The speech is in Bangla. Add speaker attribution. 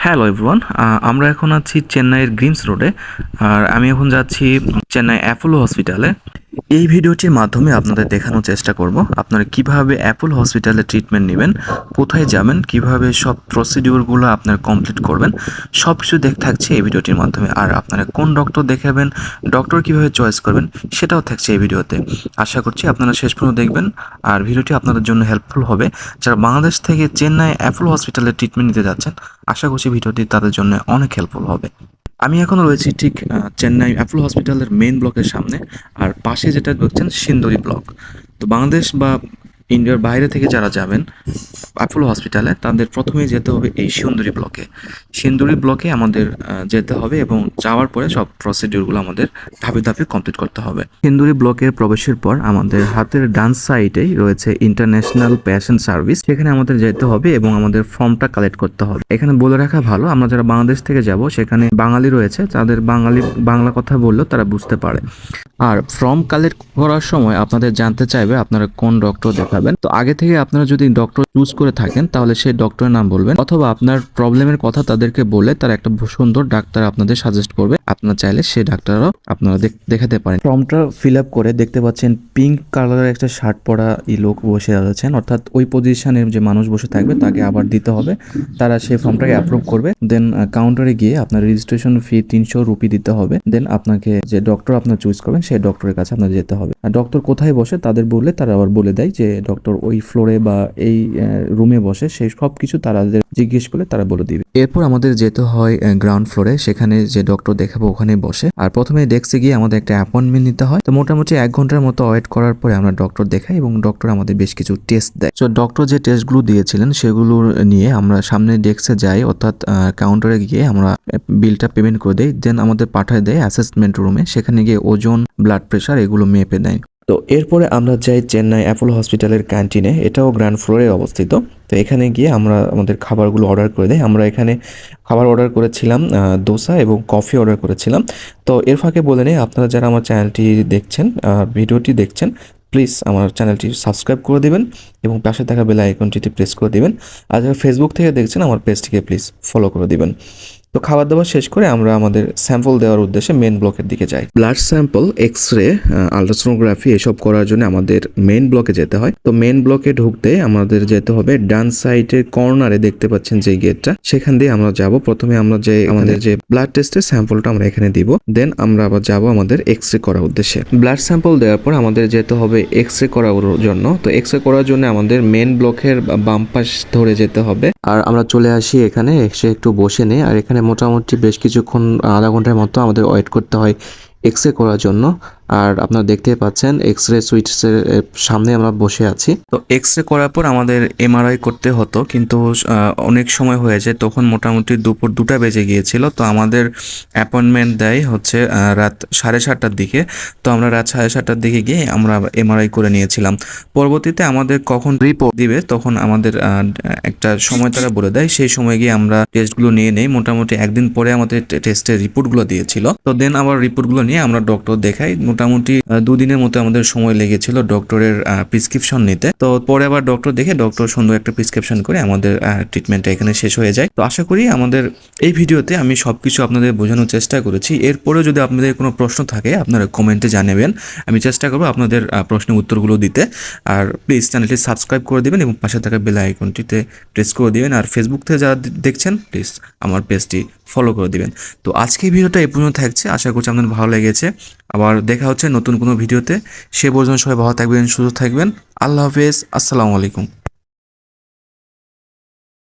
Speaker 1: হ্যালো এভরিওয়ান আমরা এখন আছি চেন্নাইয়ের গ্রিমস রোডে আর আমি এখন যাচ্ছি চেন্নাই অ্যাপোলো হসপিটালে এই ভিডিওটির মাধ্যমে আপনাদের দেখানোর চেষ্টা করব, আপনারা কীভাবে অ্যাপল হসপিটালে ট্রিটমেন্ট নেবেন, কোথায় যাবেন, কীভাবে সব প্রসিডিউরগুলো আপনারা কমপ্লিট করবেন সব কিছু দেখ থাকছে এই ভিডিওটির মাধ্যমে। আর আপনারা কোন ডক্টর দেখাবেন ডক্টর কীভাবে চয়েস করবেন, সেটাও থাকছে এই ভিডিওতে। আশা করছি আপনারা শেষ পর্যন্ত দেখবেন। আর ভিডিওটি আপনাদের জন্য হেল্পফুল হবে। যারা বাংলাদেশ থেকে চেন্নাই অ্যাপল হসপিটালে ট্রিটমেন্ট নিতে যাচ্ছেন, আশা করছি ভিডিওটি তাদের জন্য অনেক হেল্পফুল হবে। আমি এখন রয়েছি ঠিক চেন্নাই অ্যাপোলো হসপিটালের মেন ব্লকের সামনে, আর পাশে যেটা দেখছেন সিন্দুরি ব্লক। তো বাংলাদেশ বা ইন্ডিয়ার বাইরে থেকে যারা যাবেন অ্যাপোলো হসপিটালে তাদের প্রথমেই যেতে হবে এই সিন্দুরি ব্লকে। সিন্দুরি ব্লকে আমাদের যেতে হবে এবং যাওয়ার পরে সব প্রসিডিউরগুলো আমাদের ধাপে ধাপে কমপ্লিট করতে হবে। সিন্দুরি ব্লকের প্রবেশের পর আমাদের হাতের ডান সাইডেই রয়েছে ইন্টারন্যাশনাল প্যাশন সার্ভিস সেখানে আমাদের যেতে হবে এবং আমাদের ফর্মটা কালেক্ট করতে হবে। এখানে বলে রাখা ভালো, আমরা যারা বাংলাদেশ থেকে যাব, সেখানে বাঙালি রয়েছে, তাদের বাঙালি, বাংলা কথা বললেও তারা বুঝতে পারে। আর ফর্ম কালেক্ট করার সময় আপনাদের জানতে চাইবে আপনারা কোন ডক্টর দেখাবেন। তো আগে থেকে আপনারা যদি ডক্টর চুজ করে থাকেন, তাহলে সেই ডক্টরের নাম বলবেন অথবা আপনার প্রবলেমের কথা তাদেরকে বলে তারা একটা সুন্দর ডাক্তার আপনাদের সাজেস্ট করবে। আপনার চাইলে সেই ডাক্তারও আপনারা দেখাতে পারেন। ফর্মটা ফিল আপ করে দেখতে পাচ্ছেন পিঙ্ক কালারের একটা শার্ট পরা এই লোক বসে আছেন। অর্থাৎ ওই পজিশনের যে মানুষ বসে থাকবে, তাকে আবার দিতে হবে। তারা সেই ফর্মটাকে অ্যাপ্রুভ করবে। দেন কাউন্টারে গিয়ে আপনার রেজিস্ট্রেশন ফি তিনশো রুপি দিতে হবে। দেন আপনাকে যে ডক্টর আপনার চুজ করবেন, সেই ডক্টরের কাছে আপনার যেতে হবে। আর ডক্টর কোথায় বসে তাদের বললে তারা আবার বলে দেয় যে ডক্টর ওই ফ্লোরে বা এই রুমে বসে সেই সব কিছু তারা জিজ্ঞেস করলে তারা বলে দিবে। এরপর আমাদের যেতে হয় গ্রাউন্ড ফ্লোরে সেখানে যে ডক্টর দেখাবো ওখানে বসে। আর প্রথমে ডেস্কে গিয়ে আমাদের একটা অ্যাপয়েন্টমেন্ট নিতে হয়। তো মোটামুটি এক ঘণ্টার মতো ওয়েট করার পরে আমরা ডক্টর দেখাই এবং ডক্টর আমাদের বেশ কিছু টেস্ট দেয়। তো ডক্টর যে টেস্টগুলো দিয়েছিলেন, সেগুলো নিয়ে আমরা সামনে ডেস্কে যাই। অর্থাৎ কাউন্টারে গিয়ে আমরা বিলটা পেমেন্ট করে দেই। দেন আমাদের পাঠায় দেয় অ্যাসেসমেন্ট রুমে সেখানে গিয়ে ওজন ব্লাড প্রেশার এগুলো মেপে দেয়। তো এরপরে আমরা যাই চেন্নাই অ্যাপোলো হসপিটালের ক্যান্টিনে। এটাও গ্র্যান্ড ফ্লোরে অবস্থিত। তো এখানে গিয়ে আমরা আমাদের খাবারগুলো অর্ডার করে দেয় আমরা এখানে খাবার অর্ডার করেছিলাম দোসা এবং কফি অর্ডার করেছিলাম। তো এর ফাঁকে বলে নেই, আপনারা যারা আমার চ্যানেলটি দেখছেন ভিডিওটি দেখছেন, প্লিজ আমার চ্যানেলটি সাবস্ক্রাইব করে দেবেন এবং পাশে থাকা বেল আইকনটিতে প্রেস করে দিবেন। আর যারা ফেসবুক থেকে দেখছেন, আমার পেজটিকে প্লিজ ফলো করে দিবেন। তো খাবার দাবার শেষ করে আমরা আমাদের স্যাম্পল দেওয়ার উদ্দেশ্যে মেন ব্লকের দিকে যাই। Blood sample X ray ultrasonography এসব করার জন্য আমাদের মেন ব্লকে যেতে হয়। তো মেন ব্লকে ঢুকতে আমাদের যেতে হবে ডান সাইডের কর্নারে দেখতে পাচ্ছেন যে গেটটা সেখান দিয়ে আমরা যাব। প্রথমে আমরা যে আমাদের যে ব্লাড টেস্টের স্যাম্পলটা আমরা এখানে দিব। দেন আমরা আবার যাব আমাদের এক্স রে করার উদ্দেশ্যে। ব্লাড স্যাম্পল দেওয়ার পর আমাদের যেতে হবে এক্স রে করার জন্য। তো এক্স রে করার জন্য আমাদের মেন ব্লকের বাম পাশ ধরে যেতে হবে। আর আমরা চলে আসি এখানে, এসে একটু বসে নেই। আর এখানে মোটামুটি বেশ কিছুক্ষণ আধা ঘণ্টার মতো আমাদের ওয়েট করতে হয় এক্স রে করার জন্য। আর আপনারা দেখতেই পাচ্ছেন এক্স রে সুইটসের সামনে আমরা বসে আছি। তো এক্স রে করার পর আমাদের এমআরআই করতে হতো, কিন্তু অনেক সময় হয়ে যায়, তখন মোটামুটি দুপুর দুটা বেজে গিয়েছিল। তো আমাদের অ্যাপয়েন্টমেন্ট দেয় হচ্ছে রাত সাড়ে সাতটার দিকে। তো আমরা রাত সাড়ে সাতটার দিকে গিয়ে আমরা এমআরআই করে নিয়েছিলাম। পরবর্তীতে আমাদের কখন রিপোর্ট দিবে, তখন আমাদের একটা সময় তারা বলে দেয়। সেই সময় গিয়ে আমরা টেস্টগুলো নিয়ে নেই। মোটামুটি একদিন পরে আমাদের টেস্টের রিপোর্টগুলো দিয়েছিল। তো দেন আবার রিপোর্টগুলো নিয়ে আমরা ডক্টর দেখাই। মোটামুটি দুদিনের মতো আমাদের সময় লেগেছিল ডক্টরের প্রেসক্রিপশন নিতে। তো পরে আবার ডক্টর দেখে ডক্টর সুন্দর একটা প্রেসক্রিপশন করে আমাদের ট্রিটমেন্টটা এখানে শেষ হয়ে যায়। তো আশা করি আমাদের এই ভিডিওতে আমি সবকিছু আপনাদের বোঝানোর চেষ্টা করেছি। এরপরেও যদি আপনাদের কোনো প্রশ্ন থাকে, আপনারা কমেন্টে জানাবেন। আমি চেষ্টা করব আপনাদের প্রশ্নের উত্তরগুলো দিতে। আর প্লিজ চ্যানেলটি সাবস্ক্রাইব করে দেবেন এবং পাশে থাকা বেল আইকনটিতে প্রেস করে দিবেন। আর ফেসবুক থেকে যারা দেখছেন প্লিজ আমার পেজটি ফলো করে দিবেন। তো আজকে ভিডিওটা এই পর্যন্ত থাকছে। আশা করছি আপনাদের ভালো লেগেছে। আবার দেখা হচ্ছে নতুন কোনো ভিডিওতে। সে পর্যন্ত সবাই ভালো থাকবেন, সুস্থ থাকবেন। আল্লাহ হাফেজ, আসসালামু আলাইকুম।